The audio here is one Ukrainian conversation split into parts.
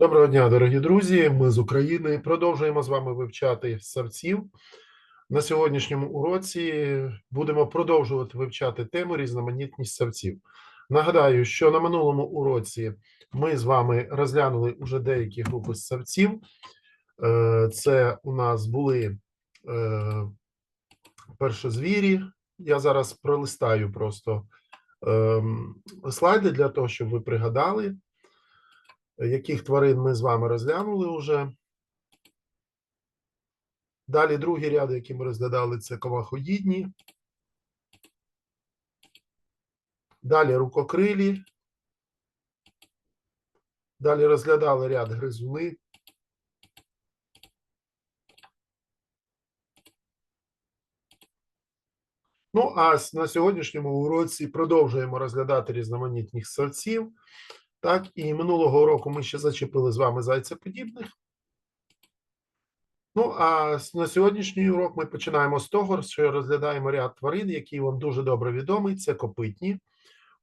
Доброго дня, дорогі друзі. Ми з України продовжуємо з вами вивчати савців. На сьогоднішньому уроці будемо продовжувати вивчати тему різноманітність савців. Нагадаю, що на минулому уроці ми з вами розглянули уже деякі групи савців. Е, Це у нас були е, першозвірі. Я зараз пролистаю просто ем, слайди для того, щоб ви пригадали яких тварин ми з вами розглянули вже. Далі другий ряд, який ми розглядали, це комахоїдні. Далі рукокрилі. Далі розглядали ряд гризуни. Ну, а на сьогоднішньому уроці продовжуємо розглядати різноманітних савців. Так, і минулого року ми ще зачепили з вами зайцеподібних. Ну, а на сьогоднішній урок ми починаємо з того, що розглядаємо ряд тварин, які вам дуже добре відомі. Це копитні.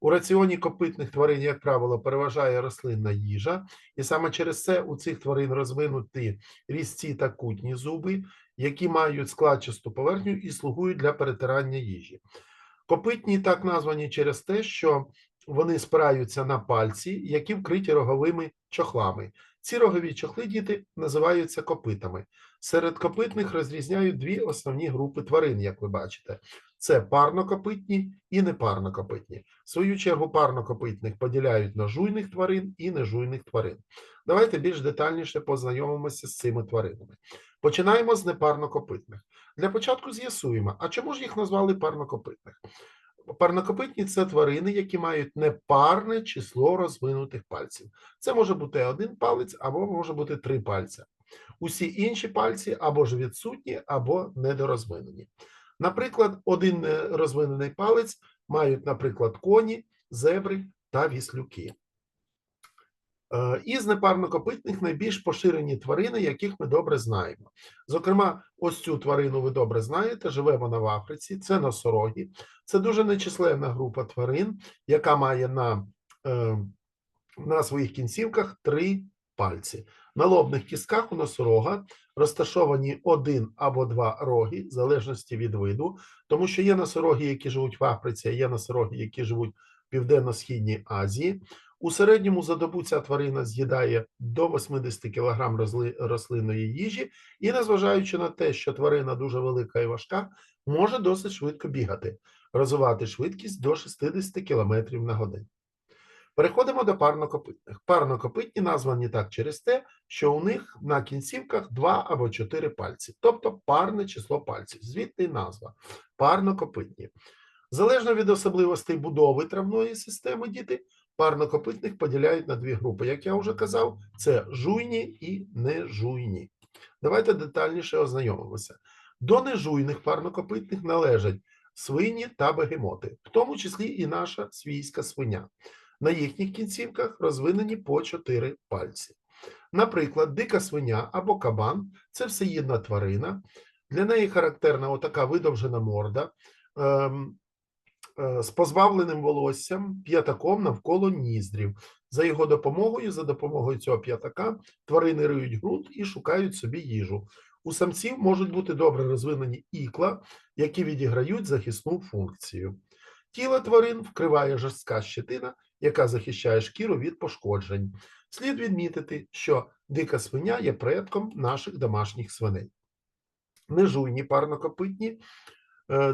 У раціоні копитних тварин, як правило, переважає рослинна їжа, і саме через це у цих тварин розвинуті різці та кутні зуби, які мають складчасту поверхню і слугують для перетирання їжі. Копитні так названі через те, що вони спираються на пальці, які вкриті роговими чохлами. Ці рогові чохли діти називаються копитами. Серед копитних розрізняють дві основні групи тварин, як ви бачите: це парнокопитні і непарнокопитні. В свою чергу парнокопитних поділяють на жуйних тварин і нежуйних тварин. Давайте більш детальніше познайомимося з цими тваринами. Починаємо з непарнокопитних. Для початку з'ясуємо, а чому ж їх назвали парнокопитних? Парнокопитні це тварини, які мають непарне число розвинутих пальців. Це може бути один палець або може бути три пальця. Усі інші пальці або ж відсутні, або недорозвинені. Наприклад, один е, розвинений палець мають, наприклад, коні, зебри та віслюки. Е, Із непарнокопитних найбільш поширені тварини, яких ми добре знаємо. Зокрема, ось цю тварину ви добре знаєте, живе вона в Африці, це носороги. Це дуже нечисленна група тварин, яка має на, е, на своїх кінцівках три пальці. На лобних кістках у носорога розташовані один або два роги, в залежності від виду, тому що є носороги, які живуть в Африці, а є носороги, які живуть в Південно-Східній Азії. У середньому за добу ця тварина з'їдає до 80 кг рослинної їжі, і незважаючи на те, що тварина дуже велика і важка, може досить швидко бігати, розвивати швидкість до 60 км на годину. Переходимо до парнокопитних. Парнокопитні названі так через те, що у них на кінцівках два або чотири пальці, тобто парне число пальців. Звідти назва парнокопитні. Залежно від особливостей будови травної системи діти, парнокопитних поділяють на дві групи. Як я вже казав, це жуйні і нежуйні. Давайте детальніше ознайомимося. До нежуйних парнокопитних належать свині та бегемоти, в тому числі і наша свійська свиня. На їхніх кінцівках розвинені по чотири пальці. Наприклад, дика свиня або кабан це всеїдна тварина. Для неї характерна отака видовжена морда. Е, з позбавленим волоссям п'ятаком навколо ніздрів. За його допомогою, за допомогою цього п'ятака, тварини риють ґрунт і шукають собі їжу. У самців можуть бути добре розвинені ікла, які відіграють захисну функцію. Тіло тварин вкриває жорстка щетина, яка захищає шкіру від пошкоджень. Слід відмітити, що дика свиня є предком наших домашніх свиней. Нежуйні парнокопитні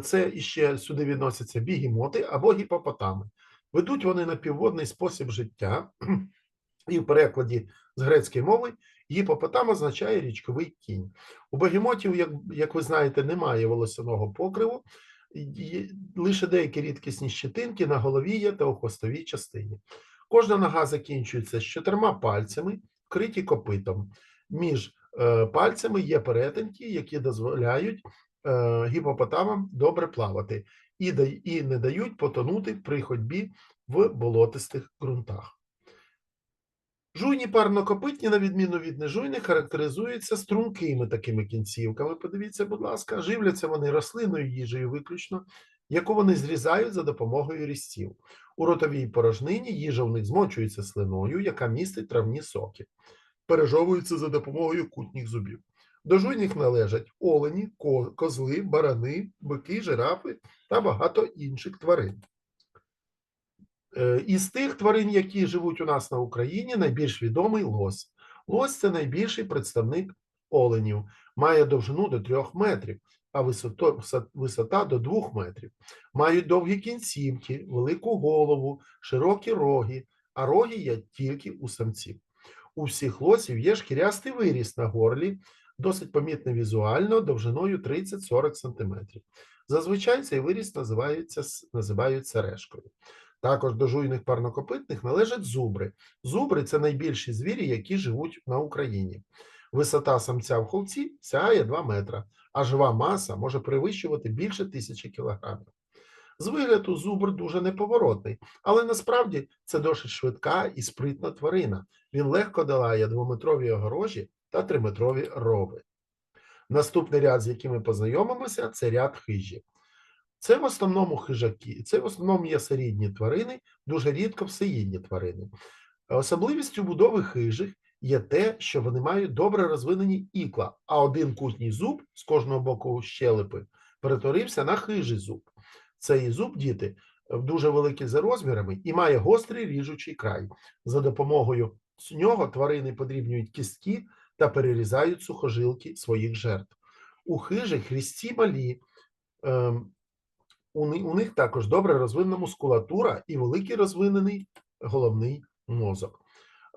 Це іще сюди відносяться бігемоти або гіпопотами. Ведуть вони на півводний спосіб життя, і в перекладі з грецької мови гіпопотам означає річковий кінь. У бегемотів, як, як ви знаєте, немає волосяного покриву, лише деякі рідкісні щетинки на голові є та у хвостовій частині. Кожна нога закінчується з чотирма пальцями, вкриті копитом. Між е, пальцями є перетинки, які дозволяють е, гіпопотамам добре плавати і, і не дають потонути при ходьбі в болотистих ґрунтах. Жуйні парнокопитні, на відміну від нежуйних, характеризуються стрункими такими кінцівками. Подивіться, будь ласка, живляться вони рослинною їжею виключно, яку вони зрізають за допомогою різців. У ротовій порожнині їжа в них змочується слиною, яка містить травні соки. пережовуються за допомогою кутніх зубів. До жуйних належать олені, козли, барани, бики, жирафи та багато інших тварин. Е, Із тих тварин, які живуть у нас на Україні, найбільш відомий лось. Лось це найбільший представник оленів, має довжину до 3 метрів, а висота до 2 метрів. Мають довгі кінцівки, велику голову, широкі роги, а роги є тільки у самців. У всіх лосів є шкірястий виріс на горлі, досить помітний візуально, довжиною 30-40 см. Зазвичай цей виріс називається, називають сережкою. Також до жуйних парнокопитних належать зубри. Зубри це найбільші звірі, які живуть на Україні. Висота самця в холці сягає 2 метра, а жива маса може перевищувати більше тисячі кілограмів. З вигляду зубр дуже неповоротний, але насправді це досить швидка і спритна тварина. Він легко долає двометрові огорожі та триметрові рови. Наступний ряд, з яким ми познайомимося, це ряд хижі. Це в основному хижаки, це в основному ясерідні тварини, дуже рідко всеїдні тварини. Особливістю будови хижих є те, що вони мають добре розвинені ікла, а один кутній зуб з кожного боку щелепи перетворився на хижий зуб. Цей зуб, діти, дуже великий за розмірами і має гострий ріжучий край. За допомогою нього тварини подрібнюють кістки та перерізають сухожилки своїх жертв. У хижих хрісті малі. ем, у, у них також добре розвинена мускулатура і великий розвинений головний мозок.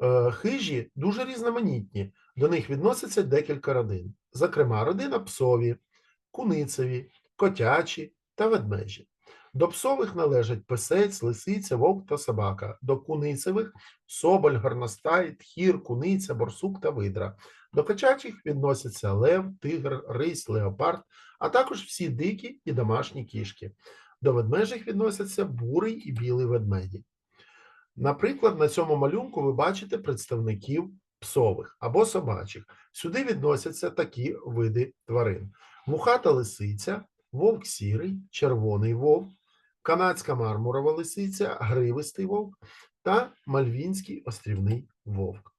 Е, Хижі дуже різноманітні, до них відносяться декілька родин. Зокрема, родина псові, куницеві, котячі та ведмежі. До псових належать песець, лисиця, вовк та собака. До куницевих соболь, горностай, тхір, куниця, борсук та видра. До котячих відносяться лев, тигр, рись, леопард, а також всі дикі і домашні кішки. До ведмежих відносяться бурий і білий ведмеді. Наприклад, на цьому малюнку ви бачите представників псових або собачих. Сюди відносяться такі види тварин: вухата лисиця, вовк сірий, червоний вовк, канадська мармурова лисиця, гривистий вовк та мальвінський острівний вовк.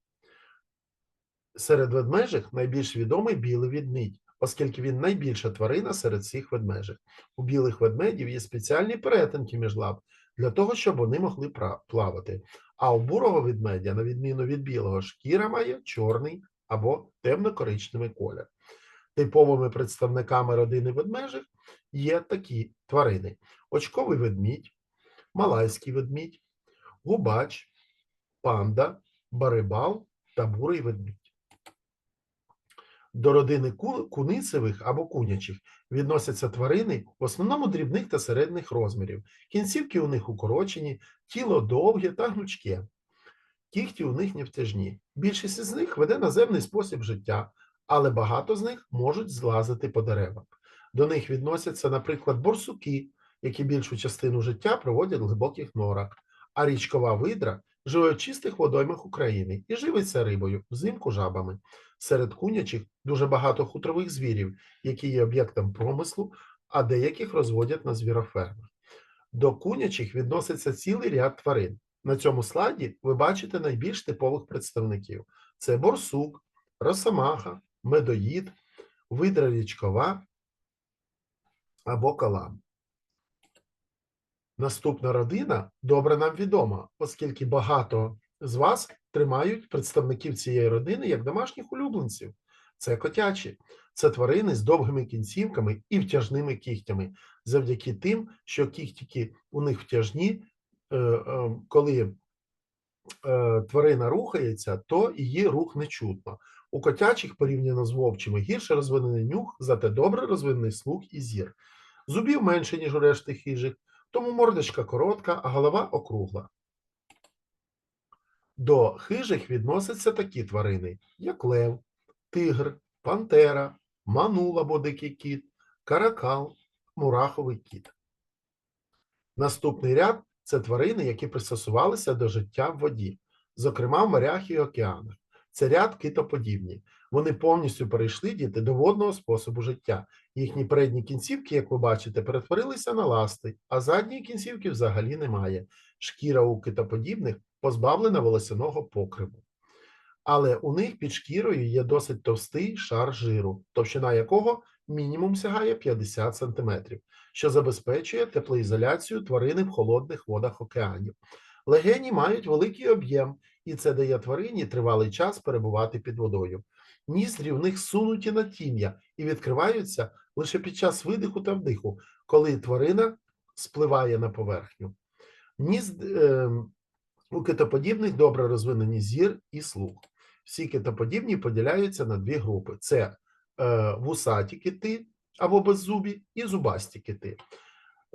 Серед ведмежих найбільш відомий білий ведмідь, оскільки він найбільша тварина серед всіх ведмежих. У білих ведмедів є спеціальні перетинки між лап для того, щоб вони могли плавати. А у бурого ведмедя, на відміну від білого, шкіра має чорний або темно-коричневий колір. Типовими представниками родини ведмежих є такі тварини: очковий ведмідь, малайський ведмідь, губач, панда, барибал та бурий ведмідь. До родини куницевих або кунячих відносяться тварини в основному дрібних та середніх розмірів. Кінцівки у них укорочені, тіло довге та гнучке. Кіхті у них невтяжні. Більшість із них веде наземний спосіб життя, але багато з них можуть злазити по деревах. До них відносяться, наприклад, борсуки, які більшу частину життя проводять в глибоких норах, а річкова видра живе в чистих водоймах України і живиться рибою, взимку жабами. Серед кунячих дуже багато хутрових звірів, які є об'єктом промислу, а деяких розводять на звірофермах. До кунячих відноситься цілий ряд тварин. На цьому слайді ви бачите найбільш типових представників: це борсук, росомаха, медоїд, видра річкова або калам. Наступна родина добре нам відома, оскільки багато з вас тримають представників цієї родини як домашніх улюбленців. Це котячі, це тварини з довгими кінцівками і втяжними кігтями, завдяки тим, що кігтики у них втяжні, е, е, коли е, тварина рухається, то її рух не чутно. У котячих порівняно з вовчими гірше розвинений нюх, зате добре розвинений слух і зір. Зубів менше, ніж у решти хижих, тому мордочка коротка, а голова округла. До хижих відносяться такі тварини, як лев, тигр, пантера, манул або дикий кіт, каракал, мураховий кіт. Наступний ряд це тварини, які пристосувалися до життя в воді, зокрема в морях і океанах. Це ряд китоподібні. Вони повністю перейшли діти до водного способу життя. Їхні передні кінцівки, як ви бачите, перетворилися на ласти, а задньої кінцівки взагалі немає. Шкіра у китоподібних позбавлена волосяного покриву. але у них під шкірою є досить товстий шар жиру, товщина якого мінімум сягає 50 см, що забезпечує теплоізоляцію тварини в холодних водах океанів. Легені мають великий об'єм, і це дає тварині тривалий час перебувати під водою. Ніздрі в них сунуті на тім'я і відкриваються лише під час видиху та вдиху, коли тварина спливає на поверхню. Ніз, е, у китоподібних добре розвинені зір і слух. Всі китоподібні поділяються на дві групи: це е, вусаті кити або беззубі, і зубасті кити.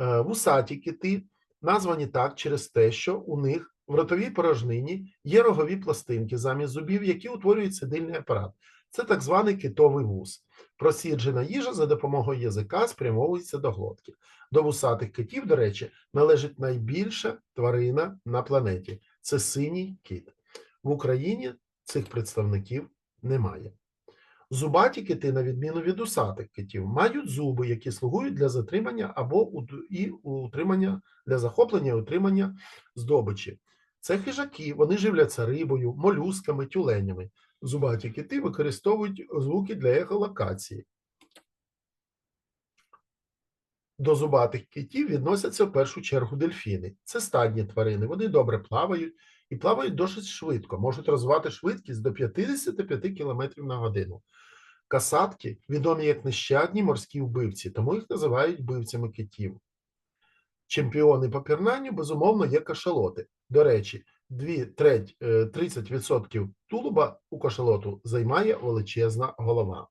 Е, вусаті кити названі так через те, що у них в ротовій порожнині є рогові пластинки замість зубів, які утворюють сидильний апарат. Це так званий китовий вус. Просіджена їжа за допомогою язика спрямовується до глотки. До вусатих китів, до речі, належить найбільша тварина на планеті це синій кит. В Україні цих представників немає. Зубаті кити, на відміну від усатих китів, мають зуби, які слугують для затримання або і утримання для захоплення і утримання здобичі. Це хижаки, вони живляться рибою, молюсками, тюленями. Зубаті кити використовують звуки для ехолокації. До зубатих китів відносяться в першу чергу дельфіни. Це стадні тварини. Вони добре плавають і плавають досить швидко, можуть розвивати швидкість до 55 км на годину. Касатки відомі як нещадні морські вбивці, тому їх називають вбивцями китів. Чемпіони по пірнанню, безумовно, є кашалоти. До речі, дві треть, е, 30% тулуба у кашалоту займає величезна голова.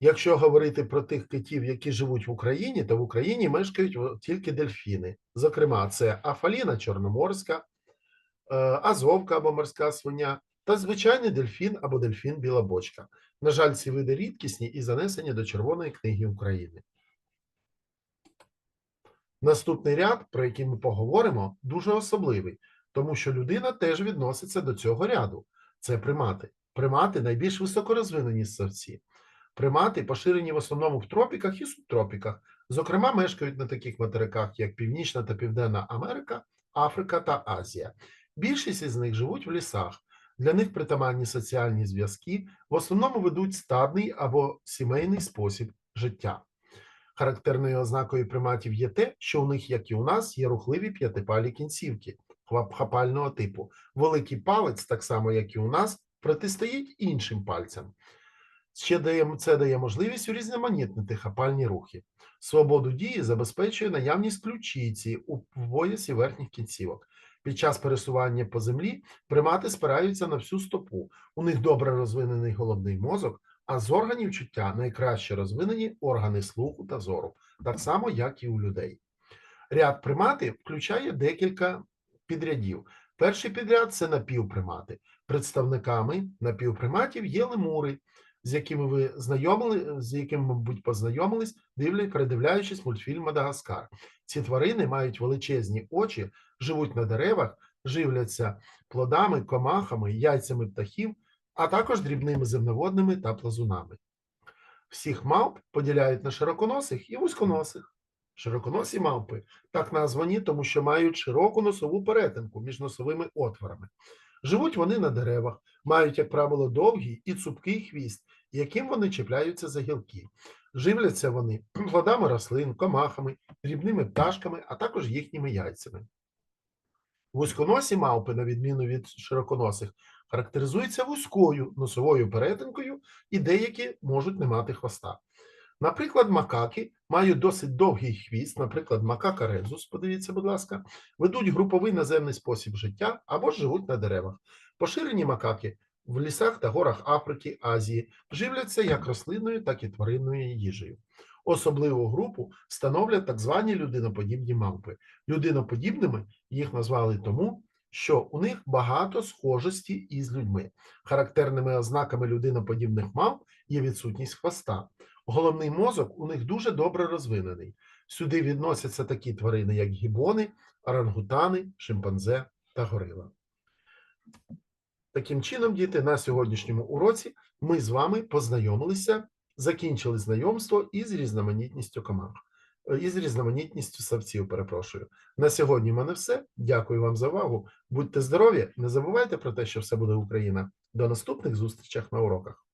Якщо говорити про тих китів, які живуть в Україні, то в Україні мешкають тільки дельфіни. Зокрема, це Афаліна чорноморська, е, Азовка або морська свиня та звичайний дельфін або дельфін білобочка. На жаль, ці види рідкісні і занесені до Червоної книги України. Наступний ряд, про який ми поговоримо, дуже особливий, тому що людина теж відноситься до цього ряду. Це примати. Примати найбільш високорозвинені ссавці. Примати поширені в основному в тропіках і субтропіках. Зокрема, мешкають на таких материках, як Північна та Південна Америка, Африка та Азія. Більшість із них живуть в лісах. Для них притаманні соціальні зв'язки в основному ведуть стадний або сімейний спосіб життя. Характерною ознакою приматів є те, що у них, як і у нас, є рухливі п'ятипалі кінцівки хапального типу. Великий палець, так само як і у нас, протистоїть іншим пальцям. Ще дає, це дає можливість урізноманітнити хапальні рухи. Свободу дії забезпечує наявність ключиці у поясі верхніх кінцівок. Під час пересування по землі примати спираються на всю стопу. У них добре розвинений головний мозок, а з органів чуття найкраще розвинені органи слуху та зору, так само, як і у людей. Ряд примати включає декілька підрядів. Перший підряд це напівпримати. Представниками напівприматів є лемури, з якими ви знайомили, з якими, мабуть, познайомились, дивлять, передивляючись мультфільм Мадагаскар. Ці тварини мають величезні очі, живуть на деревах, живляться плодами, комахами, яйцями птахів, а також дрібними земноводними та плазунами. Всіх мавп поділяють на широконосих і вузьконосих. Широконосі мавпи так названі, тому що мають широку носову перетинку між носовими отворами. Живуть вони на деревах, мають, як правило, довгий і цупкий хвіст, яким вони чіпляються за гілки. Живляться вони плодами рослин, комахами, дрібними пташками, а також їхніми яйцями. Вузьконосі мавпи, на відміну від широконосих, характеризуються вузькою носовою перетинкою і деякі можуть не мати хвоста. Наприклад, макаки мають досить довгий хвіст, наприклад, макака редзус, подивіться, будь ласка, ведуть груповий наземний спосіб життя або живуть на деревах. Поширені макаки в лісах та горах Африки, Азії живляться як рослинною, так і тваринною їжею. Особливу групу становлять так звані людиноподібні мавпи. Людиноподібними їх назвали тому, що у них багато схожості із людьми. Характерними ознаками людиноподібних мавп є відсутність хвоста. Головний мозок у них дуже добре розвинений. Сюди відносяться такі тварини, як гібони, орангутани, шимпанзе та горила. Таким чином, діти, на сьогоднішньому уроці ми з вами познайомилися, закінчили знайомство із різноманітністю комах. Е, і з різноманітністю савців. Перепрошую. На сьогодні в мене все. Дякую вам за увагу. Будьте здорові, не забувайте про те, що все буде Україна. До наступних зустрічах на уроках.